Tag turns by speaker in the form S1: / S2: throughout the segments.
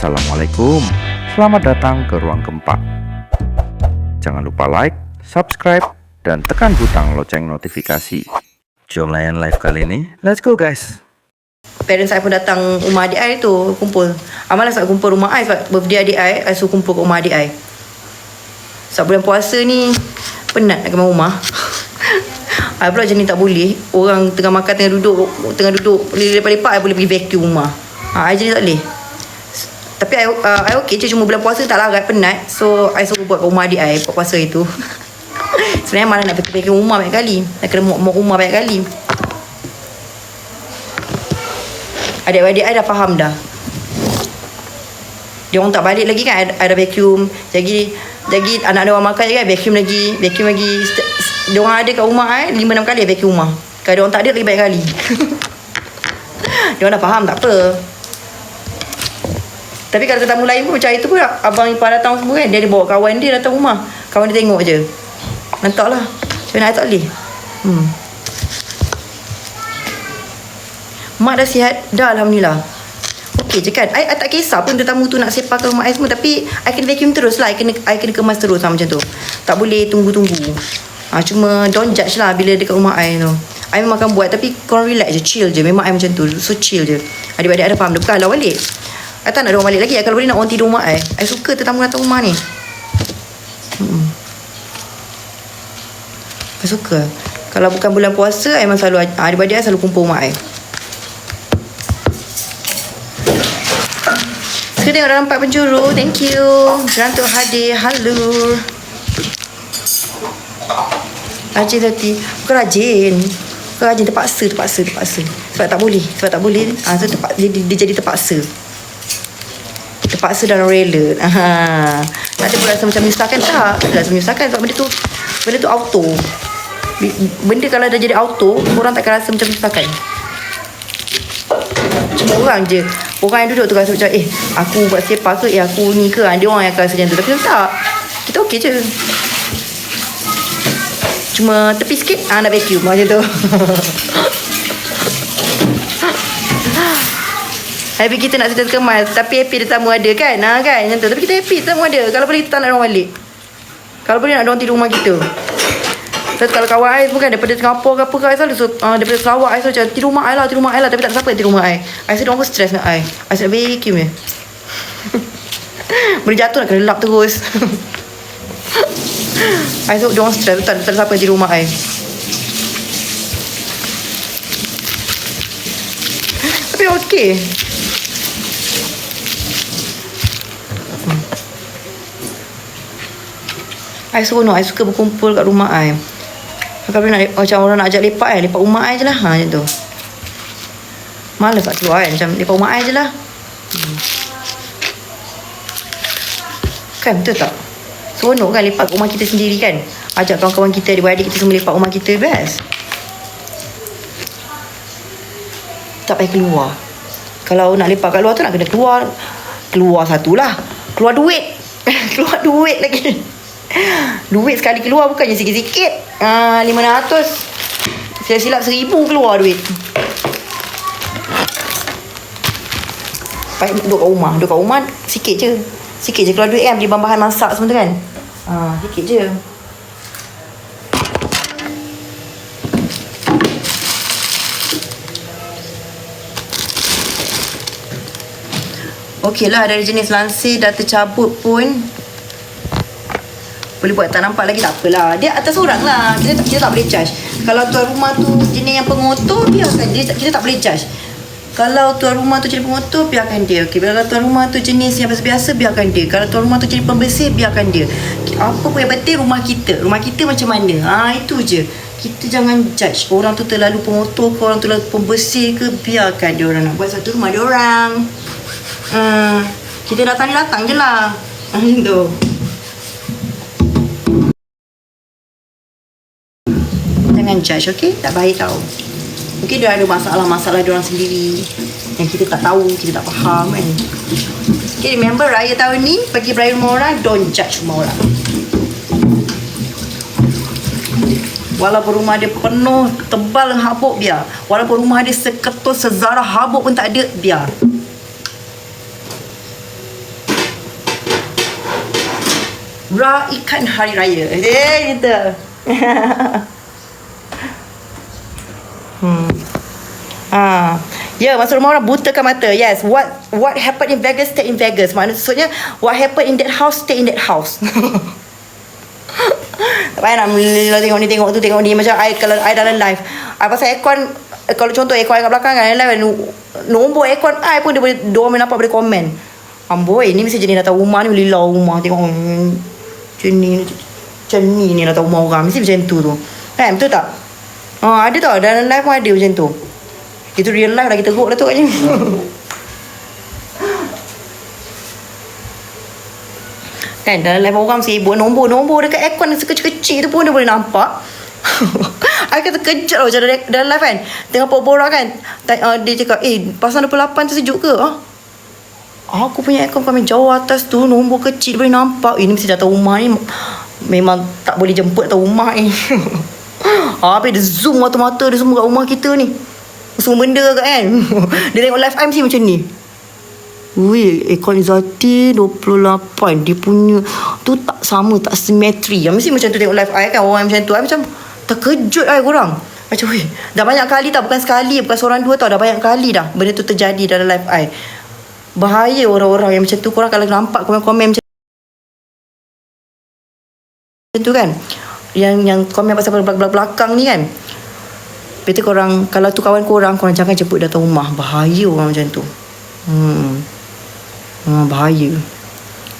S1: Assalamualaikum. Selamat datang ke Ruang Gempa. Jangan lupa like, subscribe, dan tekan butang lonceng notifikasi. Jom layan live kali ini. Let's go guys.
S2: Parents saya pun datang rumah adik I tu kumpul. Amalah nak kumpul rumah I sebab birthday adik I, I suruh kumpul kat rumah adik I. Sebab bulan puasa ni penat nak kemar rumah. I pula jenis tak boleh. Orang tengah makan, tengah duduk, tengah duduk lepak-lepak I boleh pergi vacuum rumah. Ha, I jenis tak boleh. Tapi I, uh, I okay je cuma bulan puasa tak larat penat. So I suruh buat rumah adik I buat puasa itu. Sebenarnya malah nak pergi vacuum rumah banyak kali. Nak kena mop-mop rumah banyak kali. Adik-adik I dah faham dah Dia orang tak balik lagi kan I dah vacuum Jadi Jadi anak-anak orang makan je kan Vacuum lagi Vacuum lagi Dia orang ada kat rumah I 5-6 kali I vacuum rumah Kalau dia orang tak ada lagi banyak kali Dia orang dah faham tak apa Tapi kalau tetamu lain pun macam itu pun Abang ipar datang semua kan Dia ada bawa kawan dia datang rumah. Kawan dia tengok je. Nantak lah. Macam mana I tak boleh? Hmm. Mak dah sihat? Dah Alhamdulillah. Okey je kan? I, I tak kisah pun tetamu tu nak sepak ke rumah I semua. Tapi I kena vacuum terus lah. I kena, I kena kemas terus lah macam tu. Tak boleh tunggu-tunggu. Ha, Cuma don't judge lah Bila dekat rumah I tu. I memang akan buat. Tapi korang relax je. Chill je. Memang I macam tu. So chill je. Adik-adik ada faham? Bukan lah balik I tak nak ada orang balik lagi Kalau boleh nak orang tidur rumah I I suka tetamu datang rumah ni hmm. I suka Kalau bukan bulan puasa I memang selalu Adik-adik I selalu kumpul rumah I Kita tengok dalam empat penjuru. Thank you. Gerantuk hadir. Halo. Rajin tadi. Bukan rajin. Bukan rajin. Terpaksa, terpaksa, terpaksa. Sebab tak boleh. Sebab tak boleh. Ah, so terpaksa, dia, dia, dia, jadi terpaksa. Terpaksa dalam rela. Ha. Nanti pun rasa macam menyusahkan. Tak. Tak rasa menyusahkan. Sebab benda tu, benda tu auto. Benda kalau dah jadi auto, orang takkan rasa macam menyusahkan. Cuma orang je Orang yang duduk tu rasa macam Eh aku buat sepak ke Eh aku ni ke ha, Dia orang yang akan rasa macam tu Tapi tak Kita okey je Cuma tepi sikit ah, Nak vacuum Macam tu Happy kita nak sedar kemas Tapi happy tetamu ada kan? Ha, kan? Macam tu. Tapi kita happy tetamu ada. Kalau boleh kita tak nak orang balik. Kalau boleh nak orang tidur rumah kita. Terus kalau kawan I bukan daripada Singapura ke apa ke I selalu uh, daripada Sarawak selalu macam tidur rumah I lah tidur rumah I lah. Tapi tak ada siapa yang tidur rumah I. Rasa diorang pun stress dengan I. I rasa vacuum je Boleh jatuh nak kena lap terus. I rasa diorang stress. Tak, tak ada siapa yang tidur rumah I. Tapi okey I seronok I suka berkumpul kat rumah I Kalau nak macam orang nak ajak lepak kan Lepak rumah I je lah. Ha, Macam tu. Malas tak keluar kan Macam lepak rumah I je lah. Hmm. Kan betul tak? Seronok kan lepak rumah kita sendiri kan? Ajak kawan-kawan kita Adik-adik kita semua lepak rumah kita Best. Tak payah keluar. Kalau nak lepak kat luar tu Nak kena keluar Keluar satu lah. Keluar duit. Keluar duit lagi Duit sekali keluar bukannya sikit-sikit. Ah, uh, 500. Saya silap 1000 keluar duit. Baik duduk kat rumah. Duduk kat rumah sikit je. Sikit je keluar duit kan. Beli bahan-bahan masak semua tu kan. Ah, uh, sikit je. Okey lah dari jenis lansir dah tercabut pun boleh buat tak nampak lagi? Tak apalah. Dia atas orang lah. Kita, kita tak boleh charge. Kalau tuan rumah tu jenis yang pengotor biarkan. Dia kita tak boleh charge. Kalau tuan rumah tu jenis pengotor biarkan dia. Okay. kalau tuan rumah tu jenis yang biasa-biasa biarkan dia. Kalau tuan rumah tu jenis pembersih biarkan dia. Apa pun yang penting rumah kita. Rumah kita macam mana? Ha, itu je. Kita jangan judge orang tu terlalu pengotor ke orang tu terlalu pembersih ke. Biarkan dia orang nak buat satu rumah dia orang. Hmm, kita datang-datang je lah. Macam tu jangan judge okay tak baik tau. Mungkin dia ada masalah-masalah dia orang sendiri yang kita tak tahu kita tak faham kan? Okay remember raya tahun ni pergi beraya rumah orang don't judge rumah orang walaupun rumah dia penuh tebal habuk biar. Walaupun rumah dia seketul sezara habuk pun tak ada biar. Raikan Hari Raya. Eh, gitu. hmm. Ah. Ya, yeah, masuk rumah orang butakan mata. Yes, what what happened in Vegas stay in Vegas. Maksudnya what happened in that house stay in that house. tak payah nak tengok ni tengok tu tengok ni macam I kalau I dalam live. I pasal aircon kalau contoh aircon I kat belakang kan live nombor aircon I pun dia boleh dia orang nampak boleh komen. Amboi, ni mesti jenis datang rumah ni lilau rumah tengok hmm, macam ni macam ni ni datang rumah orang mesti macam tu tu. Kan betul tak? Ha, ada tau dalam live pun ada macam tu. Itu real life lagi teruk lah tu katnya. kan dalam live orang sibuk nombor-nombor dekat aircon sekecil-kecil tu pun dia boleh nampak. I kata kejap lah macam dalam, live kan. Tengah borak kan. Uh, dia cakap, eh pasal 28 tu sejuk ke? Ha? Aku punya aircon kami jauh atas tu nombor kecil boleh nampak. Eh, ini mesti datang rumah ni. Memang tak boleh jemput datang rumah ni. Habis dia zoom mata-mata dia semua kat rumah kita ni. Semua benda kan? Dia tengok live MC macam ni. Wih, aircon Izzati 28 Dia punya Tu tak sama Tak simetri. Mesti macam tu tengok live I kan Orang macam tu. I macam Terkejut I korang. Macam wih Dah banyak kali tak Bukan sekali Bukan seorang dua tau Dah banyak kali dah Benda tu terjadi dalam live I. Bahaya orang-orang yang macam tu Korang kalau nampak komen-komen Macam tu kan Yang yang komen pasal belakang-belakang ni kan? Kata korang Kalau tu kawan korang Korang jangan jemput datang rumah. Bahaya orang macam tu. Hmm. Ha, Bahaya.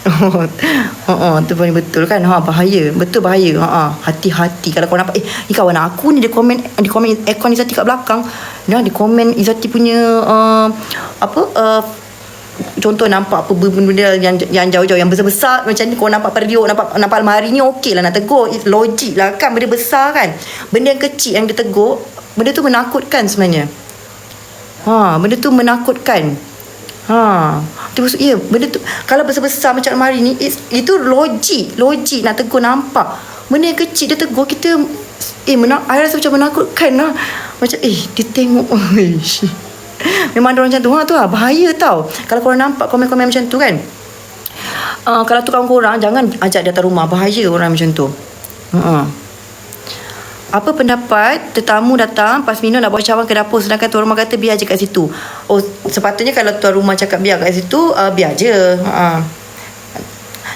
S2: Ha, tu paling betul kan? Ha, Bahaya. Betul bahaya. Ha, ha. Hati-hati. Kalau kau nampak Eh ni kawan aku ni Dia komen Dia komen aircon Izzati kat belakang. Dia komen Izzati punya uh, Apa uh, Contoh nampak apa benda-benda yang yang jauh-jauh yang besar-besar macam ni kau nampak periuk nampak nampak almari ni okey lah nak tegur. Logik lah kan benda besar kan. Benda yang kecil yang dia tegur benda tu menakutkan sebenarnya. Ha benda tu menakutkan. Ha tu maksud ya benda tu kalau besar-besar macam almari ni itu logik logik nak tegur nampak. Benda yang kecil dia tegur kita eh menak, rasa macam menakutkan lah. Macam eh dia tengok Memang ada orang macam tu. Ha tu lah. Bahaya tau. Kalau korang nampak Komen-komen macam tu kan. Uh, Kalau tu kawan korang Jangan ajak datang rumah. Bahaya orang macam tu. Uh-uh. Apa pendapat Tetamu datang Pas minum nak bawa cawan ke dapur? Sedangkan tuan rumah kata Biar je kat situ. Oh sepatutnya Kalau tuan rumah cakap Biar kat situ uh, Biar je. Uh-uh.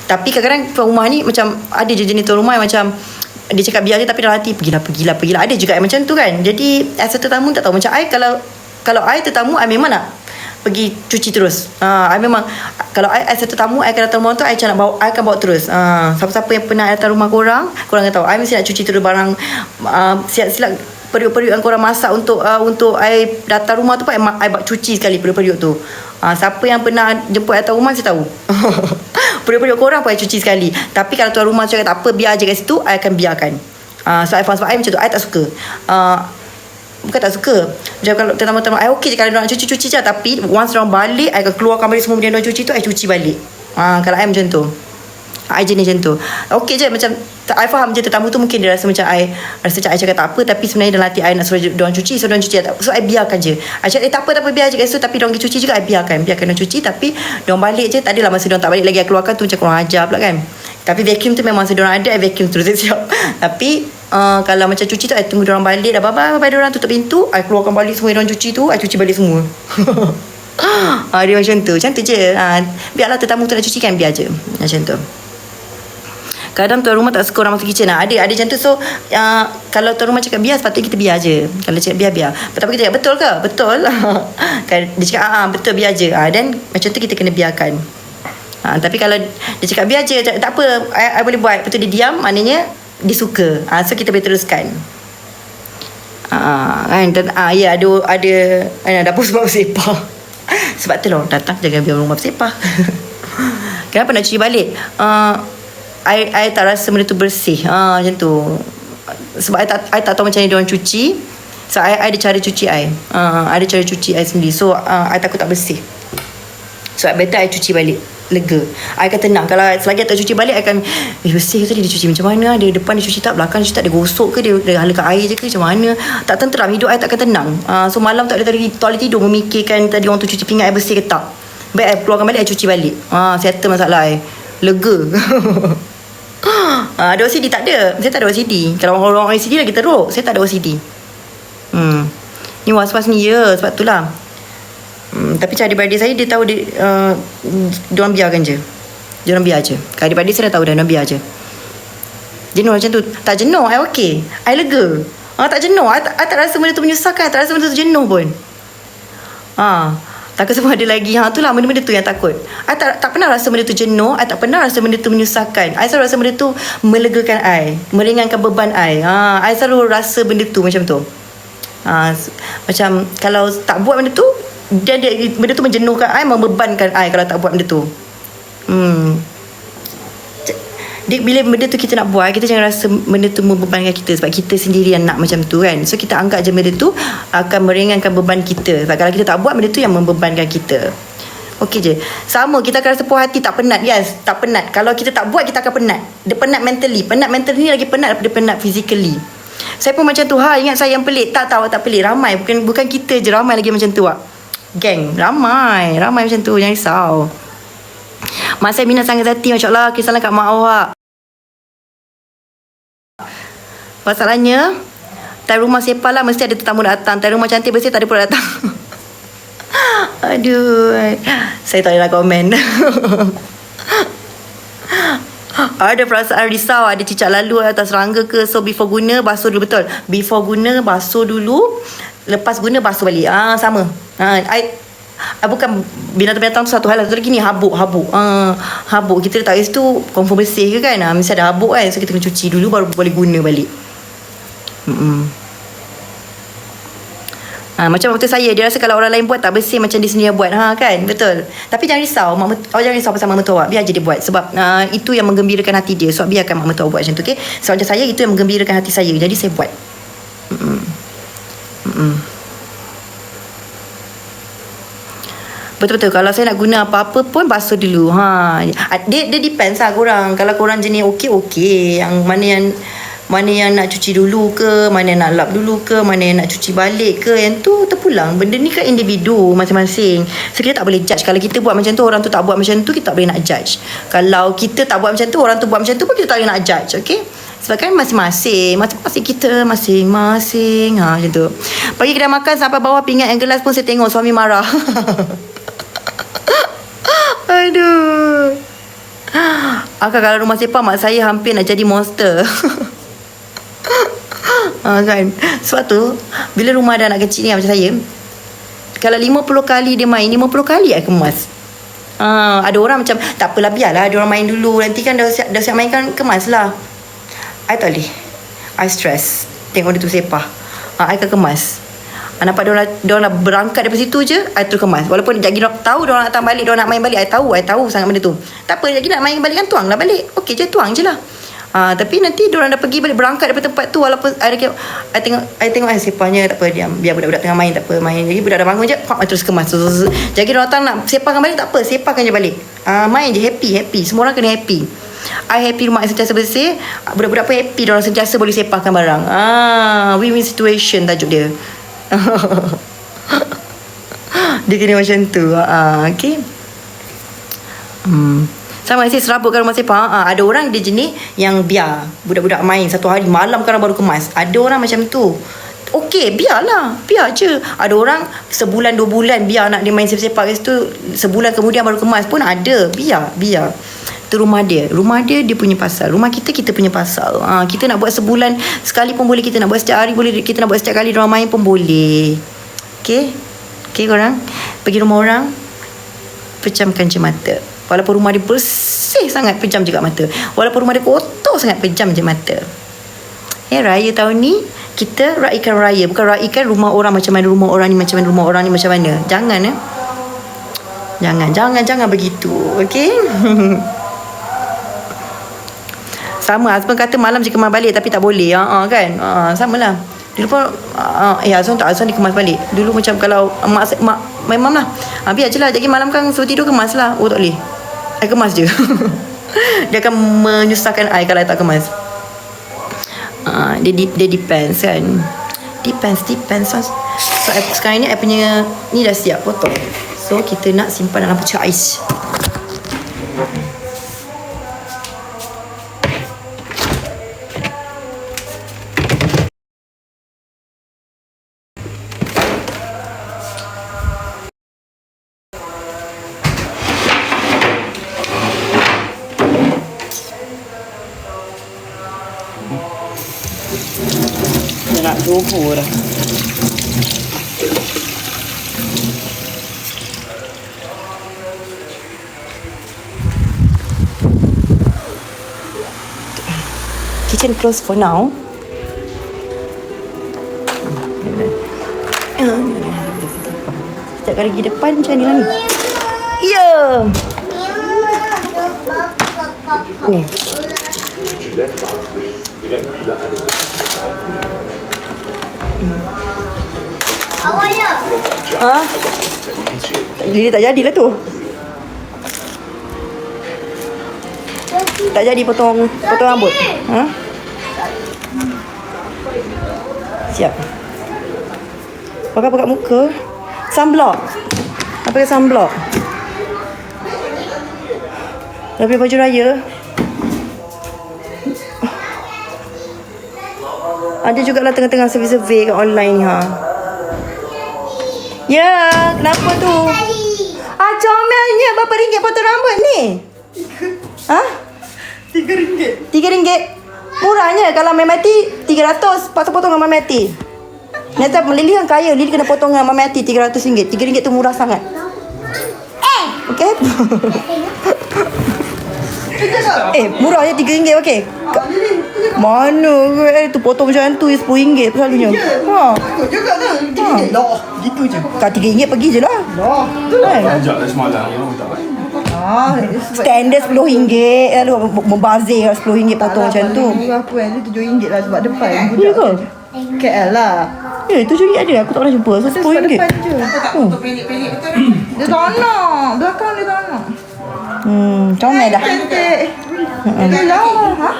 S2: Tapi kadang-kadang Tuan rumah ni Macam Ada je jenis tuan rumah yang macam dia cakap biar je tapi dalam hati pergilah pergilah pergilah. Ada juga yang macam tu kan. Jadi as a tetamu tak tahu. Macam I kalau kalau I tetamu I memang nak pergi cuci terus. Ha, I memang kalau I, I satu tamu I akan datang rumah tu I nak bawa I akan bawa terus. Ha, siapa-siapa yang pernah datang rumah korang, korang akan tahu I mesti nak cuci terus barang uh, siap-siap periuk-periuk yang korang masak untuk uh, untuk I datang rumah tu pun I, I cuci sekali periuk-periuk tu. Ha, siapa yang pernah jemput datang rumah saya tahu. periuk-periuk korang pun I cuci sekali. Tapi kalau tuan rumah cakap tak apa biar je kat situ I akan biarkan. Uh, so I faham sebab I macam tu I tak suka. Uh, bukan tak suka. Macam kalau tetamu-tetamu I okey je kalau nak cuci-cuci je. Tapi once orang balik I akan keluarkan balik semua benda yang cuci tu I cuci balik. Ha, kalau I macam tu. I jenis macam tu. Okey je macam I faham je tetamu tu mungkin dia rasa macam I rasa macam I cakap tak apa tapi sebenarnya dalam hati I nak suruh diorang cuci so diorang cuci so I biarkan je. I cakap eh tak apa tak apa biar je situ tapi diorang cuci juga I biarkan. Biarkan diorang cuci tapi diorang balik je. Tak adalah masa diorang tak balik lagi I keluarkan tu macam kurang ajar pula kan. Tapi vacuum tu memang masa diorang ada I vacuum terus siap. Tapi uh, kalau macam cuci tu I tunggu orang balik dah bye-bye bye orang tutup pintu I keluarkan balik semua orang cuci tu I cuci balik semua uh, dia macam tu macam tu je uh, biarlah tetamu tu nak cuci kan biar je macam tu Kadang tuan rumah tak suka orang masuk kitchen lah. Ada, ada macam tu. So, uh, kalau tuan rumah cakap biar, sepatutnya kita biar je. Kalau cakap biar, biar. Tapi kita cakap, betul ke? Betul. kan, dia cakap, ah, betul, biar je. Ah, dan macam tu kita kena biarkan. Ha, tapi kalau dia cakap biar je, tak, tak apa, I, I boleh buat. Betul dia diam, maknanya dia suka. Ha, so kita boleh teruskan. Ha, kan dan ah ya ada ada ada dapur sebab bersepah. sebab tu lah datang jangan biar rumah bersepah. Kenapa nak cuci balik? Uh, I, I tak rasa benda tu bersih. Ha, macam tu. Sebab I tak, I tak tahu macam ni dia orang cuci. So, I, I ada cara cuci I. Uh, I ada cara cuci I sendiri. So, uh, I takut tak bersih. So, better I cuci balik lega I akan tenang Kalau selagi tak cuci balik I akan Eh bersih tadi dia cuci macam mana Dia depan dia cuci tak Belakang dia cuci tak Dia gosok ke Dia, dia halakan air je ke Macam mana Tak tenteram Hidup I takkan tenang uh, So malam tak ada tadi Toilet tidur Memikirkan tadi orang tu cuci pinggan I bersih ke tak Baik I keluarkan balik I cuci balik uh, Settle masalah I Lega uh, ada OCD tak ada. Saya tak ada OCD. Kalau orang-orang OCD lagi teruk. Saya tak ada OCD. Hmm. Ni was-was ni ya. Sebab tu lah. Hmm, tapi macam adik-beradik saya dia tahu dia uh, diorang biarkan je. Diorang biar je. Kalau adik-beradik saya dah tahu dah diorang biar je. Jenuh macam tu. Tak jenuh, I okey. I lega. Ah, tak jenuh. I, I tak rasa benda tu menyusahkan. I tak rasa benda tu jenuh pun. Ha. Takut semua ada lagi. Ha, itulah benda-benda tu yang takut. I tak, tak pernah rasa benda tu jenuh. I tak pernah rasa benda tu menyusahkan. I selalu rasa benda tu melegakan I. Meringankan beban I. Ha, I selalu rasa benda tu macam tu. Ha, s- macam kalau tak buat benda tu, dia, dia, benda tu menjenuhkan I, membebankan I kalau tak buat benda tu. Hmm. Dia, bila benda tu kita nak buat Kita jangan rasa benda tu membebankan kita Sebab kita sendiri yang nak macam tu kan. So kita anggap je benda tu Akan meringankan beban kita. Sebab kalau kita tak buat benda tu yang membebankan kita. Okey je. Sama kita akan rasa puas hati tak penat. Yes tak penat. Kalau kita tak buat kita akan penat. Dia penat mentally. Penat mentally ni lagi penat daripada penat physically. Saya pun macam tu. Ha ingat saya yang pelik. Tak tahu tak pelik. Ramai. Bukan bukan kita je Ramai lagi macam tu Wak. Geng Ramai. Ramai macam tu Jangan risau. Mak saya minat sangat hati Masya Allah Kisah kat mak awak. Masalahnya Time rumah sepah lah Mesti ada tetamu datang. Time rumah cantik Mesti tak ada pula datang. Aduh. Saya tak nak komen. Ada perasaan risau Ada cicak lalu atas serangga ke? So before guna Basuh dulu. Betul. Before guna Basuh dulu. Lepas guna Basuh balik. Ah Sama ah, I, I bukan binatang-binatang tu satu hal. Satu lagi ni habuk Habuk. Ah, Habuk. Kita letak kat situ Confirm bersih ke kan? Ah, Mesti ada habuk kan? So kita kena cuci dulu Baru boleh guna balik. Ha, macam waktu saya Dia rasa kalau orang lain buat Tak bersih macam dia sendiri yang buat. Ha, kan? Betul. Tapi jangan risau. Mak, awak jangan risau pasal mak mertua awak. Biar je dia buat. Sebab uh, itu yang menggembirakan hati dia. Sebab biarkan mak mertua buat macam tu okay? Sebab macam saya Itu yang menggembirakan hati saya. Jadi saya buat. Mm-mm. Mm-mm. Betul-betul Kalau saya nak guna apa-apa pun Basuh dulu. Ha. Dia, dia depends lah korang. Kalau korang jenis okey okey. Yang mana yang Mana yang nak cuci dulu ke Mana yang nak lap dulu ke Mana yang nak cuci balik ke Yang tu terpulang. Benda ni kan individu Masing-masing. So kita tak boleh judge. Kalau kita buat macam tu Orang tu tak buat macam tu Kita tak boleh nak judge. Kalau kita tak buat macam tu Orang tu buat macam tu pun Kita tak boleh nak judge Okay sebab kan masing-masing Masing-masing kita Masing-masing. Ha, Macam tu. Pagi kedai makan Sampai bawah pinggan and gelas pun Saya tengok suami marah Aduh. Akak kalau rumah sepah Mak saya hampir nak jadi monster. Ha, kan? Sebab tu Bila rumah ada anak kecil ni Macam saya Kalau 50 kali dia main 50 kali I kemas. Ha, Ada orang macam Tak apalah biarlah Ada orang main dulu. Nanti kan dah siap, dah siap main kan Kemas lah. I tak boleh. I stress. Tengok dia tu sepah. Ha, I akan kemas nampak dia dah berangkat daripada situ je I terus kemas. Walaupun lagi dia tahu dia orang nak datang balik dia nak main balik I tahu I tahu sangat benda tu. Tak apa lagi nak main balik kan tuang lah balik. Okey je tuang je lah. Ah, tapi nanti dia orang dah pergi balik berangkat daripada tempat tu walaupun I, I tengok I tengok I sepahnya tak apa diam. Biar budak-budak tengah main tak apa main. Jadi budak dah bangun je I terus kemas. So, so. jadi dia datang nak sepahkan balik tak apa sepahkan je balik. Ah, main je happy happy. Semua orang kena happy. I happy rumah I sentiasa bersih Budak-budak pun happy Diorang sentiasa boleh sepahkan barang. Ah, Win-win situation tajuk dia Dia kena macam tu ah, Okay hmm. Sama saya serabutkan rumah sepah ah, Ada orang dia jenis Yang biar Budak-budak main Satu hari malam kan baru kemas Ada orang macam tu Okey, biarlah. Biar je. Ada orang sebulan, dua bulan biar nak dia main sepak-sepak kat situ. Sebulan kemudian baru kemas pun ada. Biar, biar. Itu rumah dia. Rumah dia, dia punya pasal. Rumah kita, kita punya pasal. Ha, kita nak buat sebulan sekali pun boleh. Kita nak buat setiap hari boleh. Kita nak buat setiap kali orang main pun boleh. Okey? Okey korang? Pergi rumah orang, pejamkan je mata. Walaupun rumah dia bersih sangat, pejam juga mata. Walaupun rumah dia kotor sangat, pejam je mata. Eh, raya tahun ni, kita raikan raya. Bukan raikan rumah orang macam mana rumah orang ni, macam mana rumah orang ni, macam mana. Jangan, eh. Jangan, jangan, jangan begitu. Okey? Sama, husband kata malam je kemas balik tapi tak boleh. Ha, ha kan? Ha, sama lah. Dulu pun, uh, eh Azwan tak, Azwan dikemas balik. Dulu macam kalau mak, mak memang lah. Ha, biar je lah. Jadi malam kan suruh tidur kemas lah. Oh tak boleh. I kemas je. dia akan menyusahkan I kalau I tak kemas. Uh, dia, dia, depends kan. Depends, depends. So, so I, sekarang ni I punya ni dah siap potong. So kita nak simpan dalam pecah ais. Zuhur. Kitchen close for now. Sekejap lagi depan macam ni lah ni. Ya. Oh.
S3: Awalnya.
S2: Ha? Lili tak jadilah tu. Tak jadi potong potong rambut. Ha? Siap. Pakai pakai muka. Sunblock. Apa pakai sunblock? Dah pakai baju raya. Ada jugalah tengah-tengah survey-survey kat online ni ha. Ya, kenapa tu? Ah, comelnya berapa ringgit potong rambut ni? Ha?
S4: Tiga ringgit.
S2: Tiga ringgit. Murahnya kalau Mama Mati, tiga ratus. Potong-potong dengan Mama Mati. Nanti Lili kan kaya. Lili kena potong dengan Mama Mati, tiga ratus ringgit. Tiga ringgit tu murah sangat.
S3: Eh.
S2: Okay? eh, murahnya tiga ringgit, okay? Ka- Mana ke? Eh, tu potong macam tu, sepuluh ringgit selalunya. Ha.
S4: Ikut juga kan. Tiga ringgit. Lah. Gitu je.
S2: Kalau tiga ringgit pergi je lah.
S4: Lah.
S2: Kan?
S5: Ajak lah semalam know, tak baik.
S4: Ah,
S2: Standard RM10 Lalu membazir RM10 potong macam tu
S4: Murah aku kan. Tujuh ringgit lah sebab depan.
S2: Ya ke?
S4: KL lah.
S2: Eh RM7 ada Aku tak pernah jumpa So
S4: Dia
S2: RM10
S4: sebab depan je.
S2: oh.
S4: Dia tak nak. Belakang dia tak nak.
S2: Hmm Comel dah
S4: Cantik. Dia. Ha?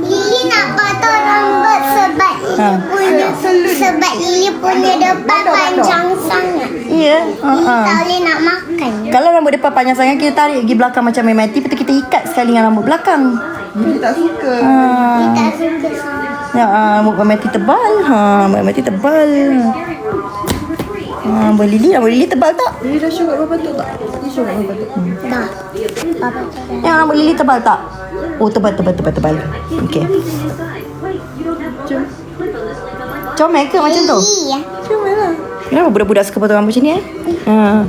S3: Lili nak potong rambut sebab
S2: Ha.
S3: Lili punya sebab Lili punya depan panjang sangat.
S2: Ya
S3: Lili
S2: uh-uh.
S3: tak boleh nak makan.
S2: Kalau rambut depan panjang sangat Kita tarik pergi belakang macam Lepas tu kita ikat sekali dengan rambut belakang
S4: Dia tak suka.
S2: ha.
S3: Tak suka.
S2: Ya, ah, rambut MMT tebal ha, Rambut MMT tebal ha, Rambut Lili Rambut Lili tebal tak?
S4: Dia dah kat bawah batuk tak? Batuk.
S3: Dah.
S2: Yang rambut Lili tebal tak? Oh tebal tebal tebal tebal Okay Comel ke macam tu?
S3: Iya.
S2: Kenapa budak-budak suka potong rambut macam ni eh? Ha.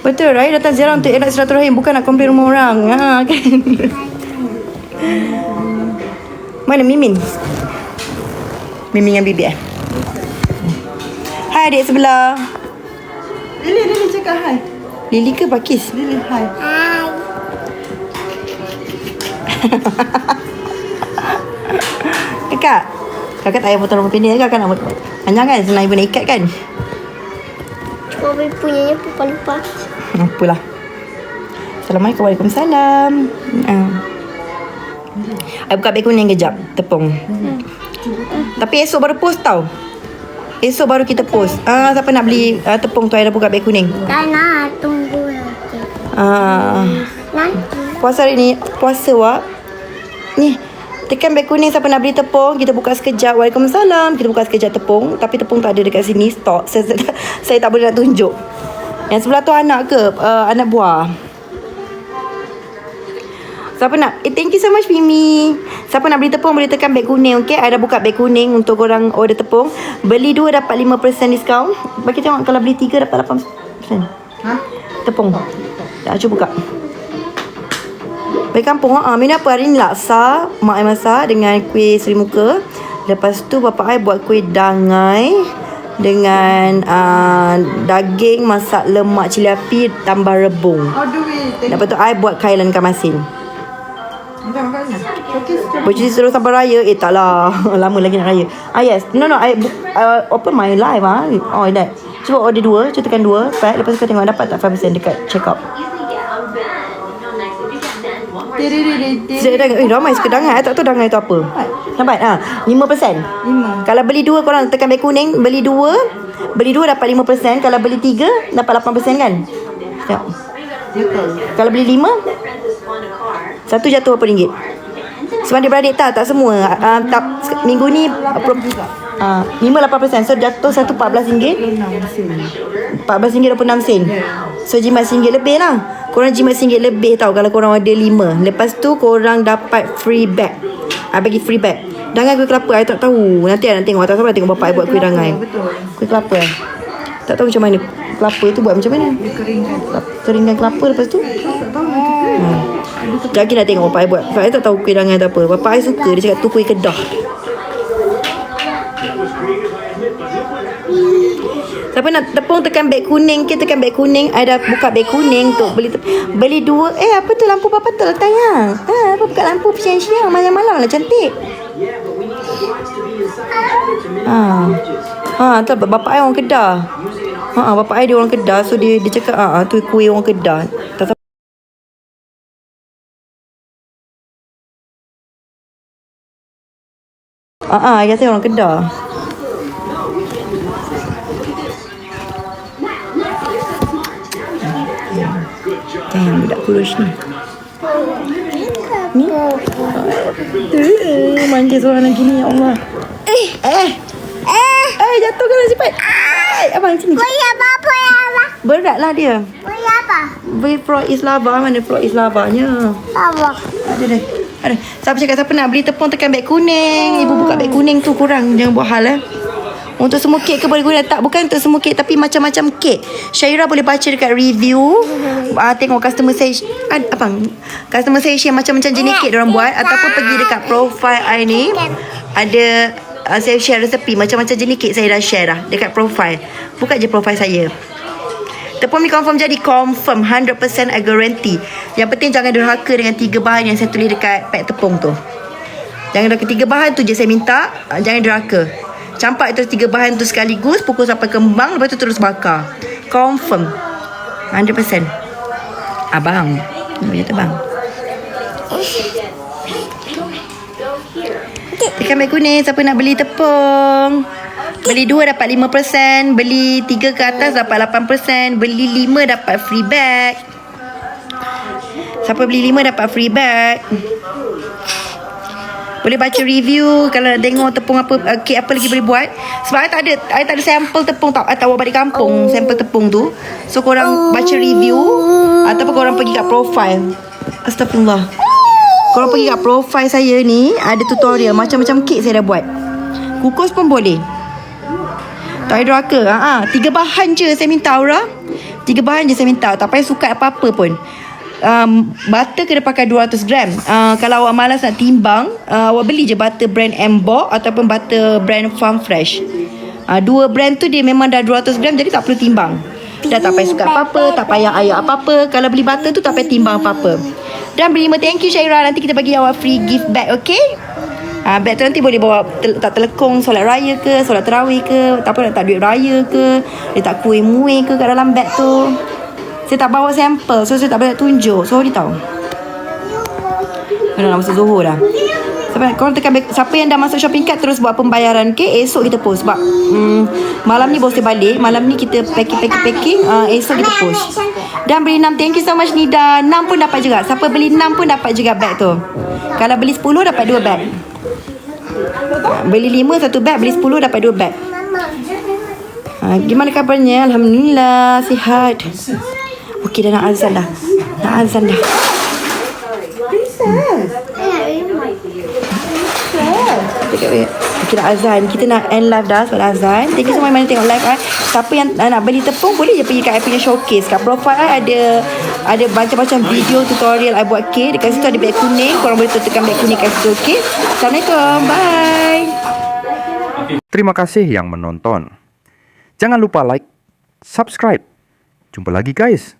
S2: Betul, Raya datang ziarah untuk elak silaturahim bukan nak komplain rumah orang. Ha, kan? Mana Mimin? Mimin dengan Bibi eh? Hai adik sebelah.
S4: Lili, Lili cakap hai.
S2: Lili ke Pakis?
S4: Lili, hai.
S3: Hai.
S2: Kakak. Kakak tak payah potong rambut pendek kakak nak panjang kan? Senang ibu nak ikat kan?
S3: Cuba punyanya lupa-lupa.
S2: Apalah. Assalamualaikum. Waalaikumsalam. Uh. I buka beg kuning kejap. Tepung. Tapi esok baru post tau. Esok baru kita post. Ah, siapa nak beli uh, tepung tu I dah buka beg kuning.
S3: Tak nak tunggu lagi.
S2: Ah,
S3: Nanti.
S2: puasa hari ni puasa wak. Ni Tekan beg kuning siapa nak beli tepung Kita buka sekejap Waalaikumsalam Kita buka sekejap tepung Tapi tepung tak ada dekat sini Stok Saya, saya tak boleh nak tunjuk Yang sebelah tu anak ke uh, Anak buah Siapa nak? Eh thank you so much Mimi. Siapa nak beli tepung Boleh tekan beg kuning Okay Ada buka beg kuning Untuk korang order tepung. Beli dua dapat 5% diskaun Bagi tengok Kalau beli tiga dapat 8%
S4: Ha?
S2: Tepung. Tak cuba buka. Bagi kampung ah, Minum apa? Hari ni laksa Mak I masak Dengan kuih seri muka. Lepas tu bapak I buat kuih dangai Dengan uh, Daging masak lemak cili api Tambah rebung. Lepas tu I buat kailan ikan masin
S4: Ke?
S2: Bercuti terus sampai raya. Eh tak lah. Lama lagi nak raya. Ah yes. No no I uh, Open my live ah. Oh that Cuba order dua Cuba tekan dua. Pack Lepas tu kau tengok Dapat tak 5% dekat check out dangai Eh ramai suka dangai I tak tahu dangai tu apa. Nampak ha 5%
S4: Lima.
S2: Kalau beli dua korang tekan beg kuning Beli dua. Beli dua dapat 5% Kalau beli tiga Dapat 8% kan? Sekejap. Kalau beli lima Satu jatuh berapa ringgit Sebab dia beradik tak Tak semua uh, tak, Minggu ni uh, 5-8% So jatuh satu 14 ringgit
S4: Enam sen.
S2: 14 ringgit 26 sen So jimat RM1 lebih lah Korang jimat RM1 lebih tau Kalau korang order 5 Lepas tu korang dapat free bag I bagi free bag Dangai kuih kelapa I tak tahu. Nanti I nak tengok. Tak sabar tengok bapak I buat kuih dangai. Kuih kelapa eh. Tak tahu macam mana. Kelapa tu buat macam mana?
S4: Keringkan.
S2: Keringkan kelapa lepas tu.
S4: Tak tahu macam.
S2: Hmm. Sekejap lagi nak tengok bapak I buat. Bapak I tak tahu kuih dangai tu apa. Bapak I suka. Dia cakap tu kuih kedah. Siapa nak tepung tekan beg kuning ke tekan beg kuning? I dah buka beg kuning tu. Beli beli dua. Eh apa tu? Lampu apa tu letak ya? Ha, apa buka lampu siang-siang? Malam-malam lah cantik. Ha. Ha tu bapak I orang kedah. Ha bapak I dia orang kedah so dia dia cakap ha, tu kuih orang kedah. Tak Ah, ah, kata orang Kedah. Damn, budak kurus ni. Ni? Eh, manja seorang lagi ni, ya Allah. Eh, eh.
S3: Eh,
S2: Eh, jatuh kan cepat. Ai, abang sini.
S3: punya apa? Punya apa?
S2: Berat lah dia.
S3: Punya apa?
S2: Beri floor is lava. Mana floor is lavanya?
S3: Apa?
S2: Ada deh. Ada. Siapa cakap siapa nak beli tepung tekan beg kuning. Ibu buka beg kuning tu kurang. Jangan buat hal eh. Untuk semua kek ke boleh guna tak? Bukan untuk semua kek tapi macam-macam kek. Syaira boleh baca dekat review. Uh, tengok customer saya ad, apa? Customer saya share macam-macam jenis kek diorang buat ataupun pergi dekat profile I ni ada uh, saya share resepi macam-macam jenis kek saya dah share dah dekat profile. Buka je profile saya. Tepung mi confirm jadi confirm 100% I guarantee. Yang penting jangan derhaka dengan tiga bahan yang saya tulis dekat pack tepung tu. Jangan derhaka tiga bahan tu je saya minta. ah, Jangan derhaka. Campak terus tiga bahan tu sekaligus, pukul sampai kembang, lepas tu terus bakar. Confirm. 100%. Abang. Boleh tu bang. Ikan beg kuning, siapa nak beli tepung? Beli dua dapat 5%, beli tiga ke atas dapat 8%, beli lima dapat free bag. Siapa beli lima dapat free bag. Boleh baca review kalau nak tengok tepung apa uh, kek apa lagi boleh buat. Sebab I tak ada I tak ada sampel tepung tak I tak bawa balik kampung sampel tepung tu. So korang baca review ataupun korang pergi kat profile. Astagfirullah. Korang pergi kat profile saya ni ada tutorial macam-macam kek saya dah buat. Kukus pun boleh. Tak ada neraka. Ha. Tiga bahan je saya minta Aura. Tiga bahan je saya minta. Tak payah sukat apa-apa pun. Um, butter kena pakai 200 gram. Uh, kalau awak malas nak timbang, uh, awak beli je butter brand Embok ataupun butter brand Farm Fresh. Uh, dua brand tu dia memang dah 200 gram jadi tak perlu timbang. Dah tak payah sukat apa-apa, tak payah air apa-apa. Kalau beli butter tu tak payah timbang apa-apa. Dan beri thank you Syaira. Nanti kita bagi awak free gift bag, okay? Ha, beg tu nanti boleh bawa tel- tak telekong solat raya ke, solat terawih ke, tak apa nak tak duit raya ke, letak kuih muih ke kat dalam beg tu. Saya tak bawa sampel, so saya tak boleh tunjuk. Sorry tau. Nak masuk Zohor dah. Siapa, korang tekan siapa yang dah masuk shopping cart terus buat pembayaran ke esok kita post sebab hmm, malam ni bos dia balik malam ni kita packing packing packing uh, esok kita post dan beli 6 thank you so much Nida 6 pun dapat juga siapa beli 6 pun dapat juga bag tu kalau beli 10 dapat 2 bag Beli lima satu beg Beli sepuluh dapat dua beg ha, Gimana kabarnya? Alhamdulillah Sihat. Okey dah nak azan dah. Nak azan dah Okay, nak azan. Kita nak end live dah Sebab azan. Thank you semua yang mana tengok live eh. Siapa yang nak beli tepung Boleh je pergi kat I punya showcase. Kat profile I ada Ada macam-macam video tutorial I buat cake. Dekat situ ada beg kuning. Korang boleh tekan beg kuning kat situ Okay Assalamualaikum. Bye.
S1: Terima kasih yang menonton. Jangan lupa like, subscribe. Jumpa lagi guys.